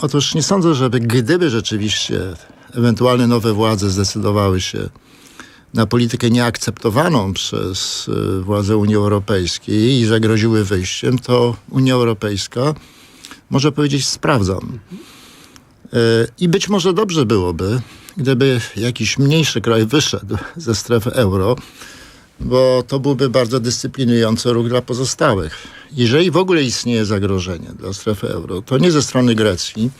Otóż nie sądzę, żeby gdyby rzeczywiście ewentualne nowe władze zdecydowały się na politykę nieakceptowaną przez y, władze Unii Europejskiej i zagroziły wyjściem, to Unia Europejska może powiedzieć sprawdzam. Y, I być może dobrze byłoby, gdyby jakiś mniejszy kraj wyszedł ze strefy euro, bo to byłby bardzo dyscyplinujący ruch dla pozostałych. Jeżeli w ogóle istnieje zagrożenie dla strefy euro, to nie ze strony Grecji,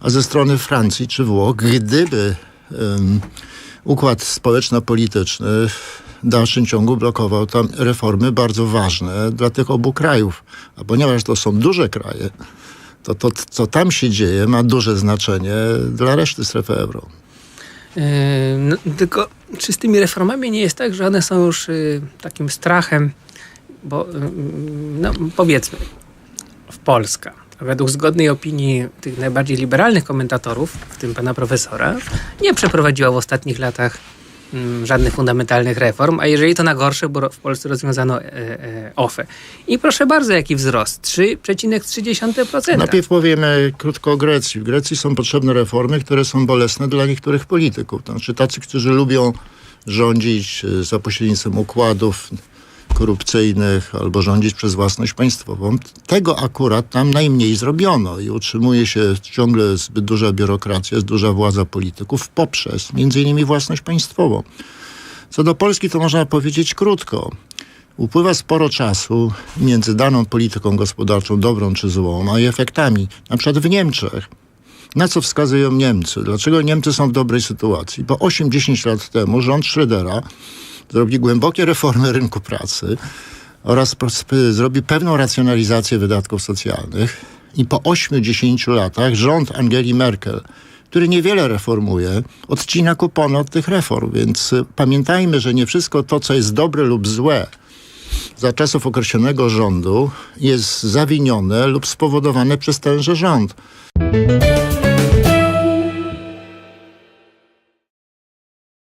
a ze strony Francji czy Włoch, gdyby um, układ społeczno-polityczny w dalszym ciągu blokował tam reformy bardzo ważne dla tych obu krajów. A ponieważ to są duże kraje, to to, co tam się dzieje, ma duże znaczenie dla reszty strefy euro. Yy, no, tylko czy z tymi reformami nie jest tak, że one są już yy, takim strachem, bo yy, no, powiedzmy, w Polska, według zgodnej opinii tych najbardziej liberalnych komentatorów, w tym pana profesora, nie przeprowadziła w ostatnich latach żadnych fundamentalnych reform, a jeżeli to na gorsze, bo w Polsce rozwiązano e, e, OFE. I proszę bardzo, jaki wzrost? 3,3%. Najpierw powiemy krótko o Grecji. W Grecji są potrzebne reformy, które są bolesne dla niektórych polityków. Znaczy tacy, którzy lubią rządzić e, za pośrednictwem układów korupcyjnych albo rządzić przez własność państwową. Tego akurat tam najmniej zrobiono i utrzymuje się ciągle zbyt duża biurokracja, zbyt duża władza polityków poprzez między innymi własność państwową. Co do Polski to można powiedzieć krótko. Upływa sporo czasu między daną polityką gospodarczą, dobrą czy złą, a efektami. Na przykład w Niemczech. Na co wskazują Niemcy? Dlaczego Niemcy są w dobrej sytuacji? Bo 8-10 lat temu rząd Schrödera zrobi głębokie reformy rynku pracy oraz zrobi pewną racjonalizację wydatków socjalnych. I po 8-10 latach rząd Angeli Merkel, który niewiele reformuje, odcina kupony od tych reform. Więc pamiętajmy, że nie wszystko to, co jest dobre lub złe za czasów określonego rządu jest zawinione lub spowodowane przez tenże rząd.